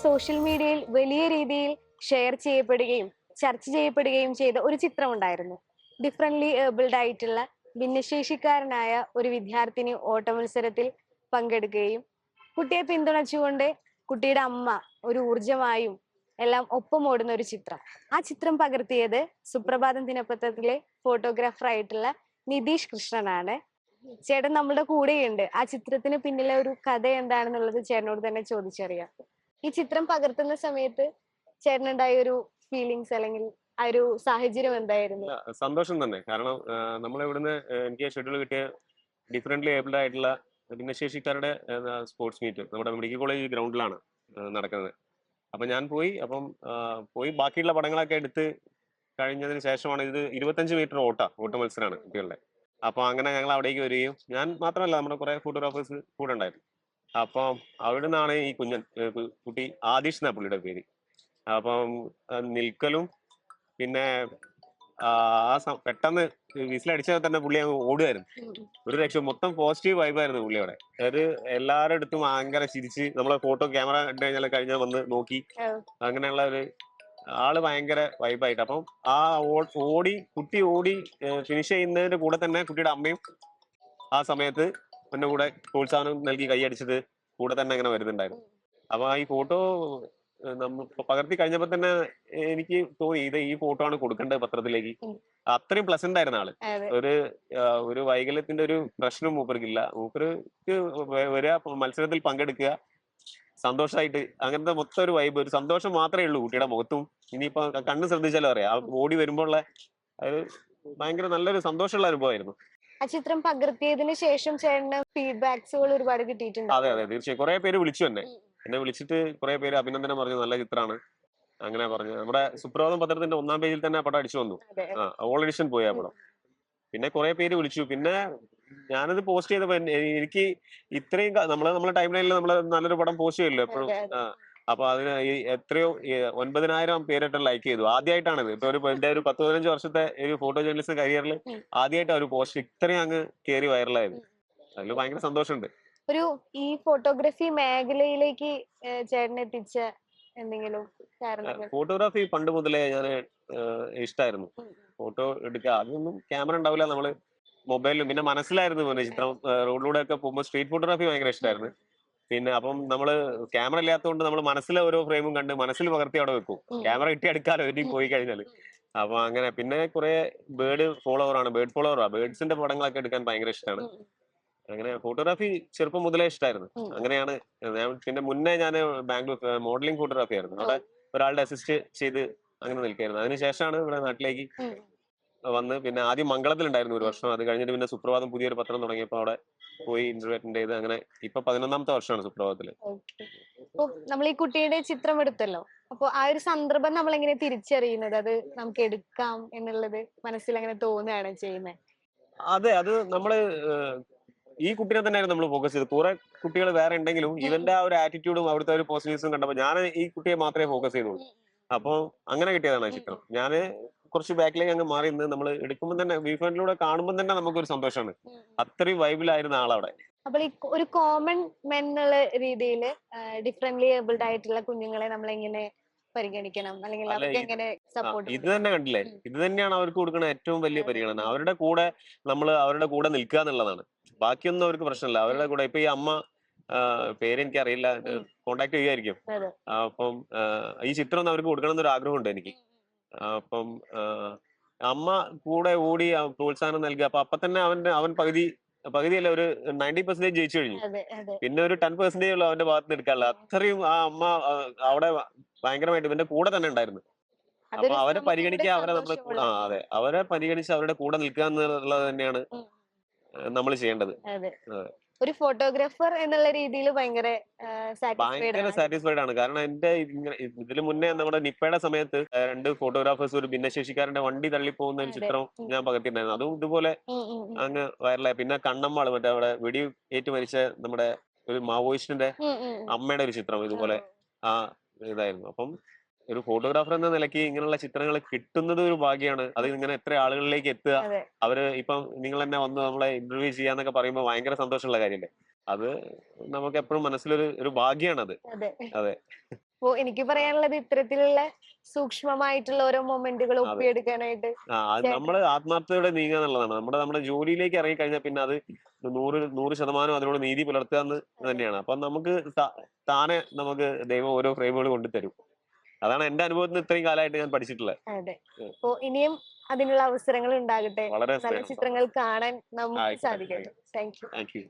Social മീഡിയയിൽ വലിയ രീതിയിൽ ഷെയർ ചെയ്യപ്പെടുകയും ചർച്ച ചെയ്യപ്പെടുകയും ചെയ്ത ഒരു ചിത്രം ഉണ്ടായിരുന്നു ഡിഫറെന്റ്ലി ഏബിൾഡ് ആയിട്ടുള്ള ഭിന്നശേഷിക്കാരനായ ഒരു വിദ്യാർത്ഥിനി ഓട്ട മത്സരത്തിൽ പങ്കെടുക്കുകയും കുട്ടിയെ പിന്തുണച്ചുകൊണ്ട് കുട്ടിയുടെ അമ്മ ഒരു ഊർജമായും എല്ലാം ഒപ്പം ഓടുന്ന ഒരു ചിത്രം. ആ ചിത്രം പകർത്തിയത് സുപ്രഭാതം ദിനപത്രത്തിലെ ഫോട്ടോഗ്രാഫർ ആയിട്ടുള്ള നിതീഷ് കൃഷ്ണനാണ്. ചേട്ടൻ നമ്മുടെ കൂടെയുണ്ട്. ആ ചിത്രത്തിന് പിന്നിലെ ഒരു കഥ എന്താണെന്നുള്ളത് ചേട്ടനോട് തന്നെ ചോദിച്ചറിയാം. ഈ ചിത്രം പകർത്തുന്ന സമയത്ത് ചേട്ടനുണ്ടായ ഒരു ഫീലിങ്സ് അല്ലെങ്കിൽ ആ ഒരു സാഹചര്യം എന്തായിരുന്നു? സന്തോഷം തന്നെ. കാരണം നമ്മൾ ഇവിടുന്ന് എനിക്ക് ഷെഡ്യൂൾ കിട്ടിയ ഡിഫറെന്റ്ലി ഏബിൾഡ് ആയിട്ടുള്ള ഭിന്നശേഷിക്കാരുടെ സ്പോർട്സ് മീറ്റ് നമ്മുടെ മെഡിക്കൽ കോളേജ് ഗ്രൗണ്ടിലാണ് നടക്കുന്നത്. അപ്പൊ ഞാൻ പോയി അപ്പം പോയി ബാക്കിയുള്ള പടങ്ങളൊക്കെ എടുത്ത് കഴിഞ്ഞതിന് ശേഷമാണ് ഇത് ഇരുപത്തഞ്ച് മീറ്റർ ഓട്ട ഓട്ട മത്സരമാണ് കുട്ടികളുടെ. അപ്പൊ അങ്ങനെ ഞങ്ങൾ അവിടേക്ക് വരികയും ഞാൻ മാത്രമല്ല നമ്മുടെ കുറെ ഫോട്ടോഗ്രാഫേഴ്സ് കൂടെ ഉണ്ടായിരുന്നു. അപ്പം അവിടെ നിന്നാണ് ഈ കുഞ്ഞൻ കുട്ടി ആദിഷ് എന്ന പുള്ളിയുടെ പേര്. അപ്പം നിൽക്കലും പിന്നെ ആ പെട്ടെന്ന് വിസിലടിച്ചാൽ തന്നെ പുള്ളി അങ്ങ് ഓടുമായിരുന്നു ഒരു രക്ഷ മൊത്തം പോസിറ്റീവ് വൈബായിരുന്നു പുള്ളി അവിടെ. അതായത് എല്ലാവരുടെ അടുത്തും ഭയങ്കര ചിരിച്ച് നമ്മളെ ഫോട്ടോ ക്യാമറ കണ്ടു കഴിഞ്ഞാൽ കഴിഞ്ഞാൽ വന്ന് നോക്കി. അങ്ങനെയുള്ള ഒരു ആൾ ഭയങ്കര വൈബായിട്ട് അപ്പം ആ ഓടി കുട്ടി ഓടി ഫിനിഷ് ചെയ്യുന്നതിന്റെ കൂടെ തന്നെ കുട്ടിയുടെ അമ്മയും ആ സമയത്ത് എന്റെ കൂടെ പ്രോത്സാഹനം നൽകി കൈയടിച്ചത് കൂടെ തന്നെ അങ്ങനെ വരുന്നുണ്ടായിരുന്നു. അപ്പൊ ഈ ഫോട്ടോ നമ്മൾ പകർത്തി കഴിഞ്ഞപ്പോ തന്നെ എനിക്ക് തോന്നി ഇത് ഈ ഫോട്ടോ ആണ് കൊടുക്കേണ്ടത് പത്രത്തിലേക്ക്. അത്രയും പ്ലസന്റ് ആയിരുന്ന ആൾ. ഒരു ഒരു വൈകല്യത്തിന്റെ ഒരു പ്രശ്നം മൂപ്പർക്കില്ല. മൂപ്പർക്ക് വരിക മത്സരത്തിൽ പങ്കെടുക്കുക സന്തോഷമായിട്ട് അങ്ങനത്തെ മൊത്തം ഒരു വൈബ് ഒരു സന്തോഷം മാത്രമേ ഉള്ളൂ കുട്ടിയുടെ മുഖത്തും. ഇനിയിപ്പോ കണ്ണ് ശ്രദ്ധിച്ചാലും അറിയാം. ആ ഓടി വരുമ്പോൾ ഉള്ള ഒരു ഭയങ്കര നല്ലൊരു സന്തോഷമുള്ള അനുഭവമായിരുന്നു. ആ ചിത്രം പകർത്തിയതിന് ശേഷം ചേട്ടന് ഫീഡ്ബാക്സുകൾ ഒരുപാട് കിട്ടിയിട്ടുണ്ട്. അതെ അതെ തീർച്ചയായും. കുറെ പേര് വിളിച്ചു എന്നെ. എന്നെ വിളിച്ചിട്ട് കുറെ പേര് അഭിനന്ദനം പറഞ്ഞു നല്ല ചിത്രമാണ് അങ്ങനെ പറഞ്ഞു. നമ്മുടെ സുപ്രഭാതം പത്രത്തിന്റെ ഒന്നാം പേജിൽ തന്നെ ആ പടം അടിച്ചു വന്നു. ഓൾ എഡിഷൻ പോയി ആ പടം. പിന്നെ കുറെ പേര് വിളിച്ചു. പിന്നെ ഞാനത് പോസ്റ്റ് ചെയ്തപ്പോ എനിക്ക് ഇത്രയും നമ്മൾ നമ്മളെ ടൈം ലൈനിൽ നമ്മൾ നല്ലൊരു പടം പോസ്റ്റ് ചെയ്യല്ലോ എപ്പോഴും. അപ്പൊ അതിന് ഈ എത്രയോ ഒൻപതിനായിരം പേരിട്ട് ലൈക്ക് ചെയ്തു. ആദ്യമായിട്ടാണ് ഇത് ഇപ്പൊ ഒരു എന്റെ ഒരു പത്ത് പതിനഞ്ച് വർഷത്തെ ഒരു ഫോട്ടോ ജേർണലിസ്റ്റ് കരിയറിൽ. ആദ്യമായിട്ട് ഒരു പോസ്റ്റ് ഇത്രയും അങ്ങ് കയറി വൈറലായത് അതിൽ ഭയങ്കര സന്തോഷമുണ്ട്. ഒരു ഈ ഫോട്ടോഗ്രാഫി മേഖലയിലേക്ക് ചേട്ടനെത്തിച്ച ചേട്ടൻ എത്തിച്ച എന്തെങ്കിലും ഫോട്ടോഗ്രാഫി പണ്ട് മുതലേ ഞാൻ ഇഷ്ടമായിരുന്നു ഫോട്ടോ എടുക്കുക അതൊന്നും ക്യാമറ ഉണ്ടാവില്ല. നമ്മൾ മൊബൈലിലും പിന്നെ മനസ്സിലായിരുന്നു പിന്നെ ചിത്രം റോഡിലൂടെ ഒക്കെ പോകുമ്പോൾ സ്ട്രീറ്റ് ഫോട്ടോഗ്രാഫി ഭയങ്കര ഇഷ്ടമായിരുന്നു പിന്നെ അപ്പം നമ്മൾ ക്യാമറ ഇല്ലാത്തതുകൊണ്ട് നമ്മൾ മനസ്സിലെ ഓരോ ഫ്രെയിമും കണ്ട് മനസ്സിൽ പകർത്തി അവിടെ വെക്കും. ക്യാമറ കിട്ടി എടുക്കാലോ ഇനി പോയി കഴിഞ്ഞാൽ. അപ്പൊ അങ്ങനെ പിന്നെ കുറെ ബേർഡ് ഫോളോവർ ആണ് ബേർഡ് ഫോളോവർ ആ ബേർഡ്സിന്റെ പടങ്ങളൊക്കെ എടുക്കാൻ ഭയങ്കര ഇഷ്ടമാണ്. അങ്ങനെ ഫോട്ടോഗ്രാഫി ചെറുപ്പം മുതലേ ഇഷ്ടമായിരുന്നു അങ്ങനെയാണ് പിന്നെ മുന്നേ ഞാൻ ബാംഗ്ലൂർ മോഡലിംഗ് ഫോട്ടോഗ്രാഫി ആയിരുന്നു. അവിടെ ഒരാളുടെ അസിസ്റ്റ് ചെയ്ത് അങ്ങനെ നിൽക്കായിരുന്നു. അതിനുശേഷമാണ് ഇവിടെ നാട്ടിലേക്ക് വന്ന്. പിന്നെ ആദ്യം മംഗളത്തിലുണ്ടായിരുന്നു ഒരു വർഷം. അത് കഴിഞ്ഞിട്ട് പിന്നെ സുപ്രഭാതം പുതിയൊരു പത്രം തുടങ്ങിയപ്പോൾ അവിടെ പോയി ഇന്റർവ്യൂ അറ്റൻഡ് ചെയ്ത് അങ്ങനെ ഇപ്പൊ പതിനൊന്നാമത്തെ വർഷമാണ് സുപ്രഭാതത്തിൽ. അപ്പൊ നമ്മൾ ഈ കുട്ടിയുടെ ചിത്രം എടുത്തല്ലോ? അപ്പൊ ആ ഒരു സന്ദർഭം നമ്മൾ എങ്ങനെ തിരിച്ചറിയുന്നത്? അത് നമുക്ക് എടുക്കാം എന്നുള്ളത് മനസ്സിൽ അങ്ങനെ തോന്നുകയാണ് ചെയ്യുന്നത് അതെ അത് നമ്മൾ ഈ കുട്ടിനെ തന്നെയായിരുന്നു നമ്മൾ ഫോക്കസ് ചെയ്തത്. കുറെ കുട്ടികൾ വേറെ ഉണ്ടെങ്കിലും ഇവന്റെ ആ ഒരു ആറ്റിറ്റ്യൂഡും അവിടുത്തെ ഒരു പോസിറ്റീവ്സും കണ്ടപ്പോൾ ഞാൻ ഈ കുട്ടിയെ മാത്രമേ ഫോക്കസ് ചെയ്തുള്ളൂ അപ്പോൾ അങ്ങനെ കിട്ടിയതാണ് ആ ചിത്രം. ഞാൻ കുറച്ച് ബാക്കിലേക്ക് അങ്ങ് മാറി നിന്ന് നമ്മൾ എടുക്കുമ്പോൾ തന്നെ വ്യൂ ഫ്രണ്ടിലൂടെ കാണുമ്പോൾ തന്നെ നമുക്കൊരു സന്തോഷമാണ് അത്രയും വൈബിലായിരുന്ന ആളവിടെ. അപ്പോൾ ഈ ഒരു കോമൺ മെൻ എന്നുള്ള രീതിയിൽ ഡിഫറെന്റ്ലി ഏബിൾഡ് ആയിട്ടുള്ള കുഞ്ഞുങ്ങളെ നമ്മൾ എങ്ങനെ പരിഗണിക്കണം? അല്ലെങ്കിൽ അല്ല, അവർക്ക് എങ്ങനെ സപ്പോർട്ട് ഇത് തന്നെ കണ്ടില്ലേ? ഇത് തന്നെയാണ് അവർക്ക് കൊടുക്കുന്ന ഏറ്റവും വലിയ പരിഗണന. അവരുടെ കൂടെ നമ്മൾ അവരുടെ കൂടെ നിൽക്കുക എന്നുള്ളതാണ്. ബാക്കിയൊന്നും അവർക്ക് പ്രശ്നമില്ല. അവരുടെ കൂടെ ഇപ്പൊ ഈ അമ്മ പേരെനിക്ക് അറിയില്ല. കോണ്ടാക്ട് ചെയ്യുമായിരിക്കും അപ്പം ഈ ചിത്രം ഒന്ന് അവർക്ക് കൊടുക്കണം എന്നൊരു ആഗ്രഹമുണ്ട് എനിക്ക്. അപ്പം അമ്മ കൂടെ ഓടി പ്രോത്സാഹനം നൽകുക അപ്പൊ അപ്പൊ തന്നെ അവന്റെ അവൻ പകുതി പകുതിയല്ല ഒരു നയന്റി പെർസെന്റേജ് ജയിച്ചു കഴിഞ്ഞു. പിന്നെ ഒരു ടെൻ പെർസെന്റേജ് ഉള്ളു അവന്റെ ഭാഗത്ത് നിന്ന് എടുക്കാനുള്ള അത്രയും ആ അമ്മ അവിടെ ഭയങ്കരമായിട്ട് ഇവന്റെ കൂടെ തന്നെ ഉണ്ടായിരുന്നു. അപ്പൊ അവരെ പരിഗണിക്കുക അവരെ നമ്മൾ ആ അതെ. അവരെ പരിഗണിച്ച് അവരുടെ കൂടെ നിൽക്കുക എന്നുള്ളത് തന്നെയാണ് നമ്മൾ ചെയ്യേണ്ടത്. അതെ. ഒരു ഫോട്ടോഗ്രാഫർ എന്നുള്ള രീതിയിൽ ഭയങ്കര സാറ്റിസ്ഫൈഡ് ഭയങ്കര സാറ്റിസ്ഫൈഡ് ആണ്. കാരണം എന്റെ ഇതിന് മുന്നേ നമ്മുടെ നിപ്പയുടെ സമയത്ത് രണ്ട് ഫോട്ടോഗ്രാഫേഴ്സ് ഒരു ഭിന്നശേഷിക്കാരന്റെ വണ്ടി തള്ളി പോകുന്ന ഒരു ചിത്രം ഞാൻ പകർത്തിയിട്ടുണ്ടായിരുന്നു. അതും ഇതുപോലെ അങ്ങ് വൈറലായി പിന്നെ കണ്ണമ്മാൾ മറ്റേ അവിടെ വെടി ഏറ്റു മരിച്ച നമ്മുടെ ഒരു മാവോയിസ്റ്റിന്റെ അമ്മയുടെ ഒരു ചിത്രം ഇതുപോലെ ആ ഇതായിരുന്നു. അപ്പം ഒരു ഫോട്ടോഗ്രാഫർ എന്ന നിലയ്ക്ക് ഇങ്ങനെയുള്ള ചിത്രങ്ങൾ കിട്ടുന്നത് ഒരു ഭാഗ്യമാണ് അത് ഇങ്ങനെ എത്ര ആളുകളിലേക്ക് എത്തുക അവർ ഇപ്പം നിങ്ങൾ തന്നെ വന്ന് നമ്മളെ ഇന്റർവ്യൂ ചെയ്യാന്നൊക്കെ പറയുമ്പോൾ ഭയങ്കര സന്തോഷമുള്ള കാര്യമല്ലേ? അത് നമുക്ക് എപ്പോഴും മനസ്സിലൊരു ഒരു ഭാഗ്യമാണ് അത്. അതെ. അപ്പോ എനിക്ക് പറയാനുള്ളത് ഇത്തരത്തിലുള്ള സൂക്ഷ്മമായിട്ടുള്ള ഓരോ മൊമെന്റുകൾ. ഒപ്പിയെടുക്കാനായിട്ട് നമ്മൾ ആത്മാർത്ഥതയോടെ നീങ്ങുക എന്നുള്ളതാണ്. നമ്മുടെ നമ്മുടെ ജോലിയിലേക്ക് ഇറങ്ങി കഴിഞ്ഞാൽ പിന്നെ അത് നൂറ് നൂറ് ശതമാനം അതിനോട് നീതി പുലർത്തുക എന്ന് തന്നെയാണ്. അപ്പൊ നമുക്ക് താനെ നമുക്ക് ദൈവം ഓരോ ഫ്രെയിമുകൾ കൊണ്ടുതരും. അതാണ് എന്റെ അനുഭവത്തിൽ ഇത്രയും കാലമായിട്ട് ഞാൻ പഠിച്ചിട്ടുള്ളത്. അതെ. അപ്പോ ഇനിയും അതിനുള്ള അവസരങ്ങൾ ഉണ്ടാകട്ടെ. നല്ല ചിത്രങ്ങൾ കാണാൻ നമുക്ക് സാധിക്കട്ടെ താങ്ക് യു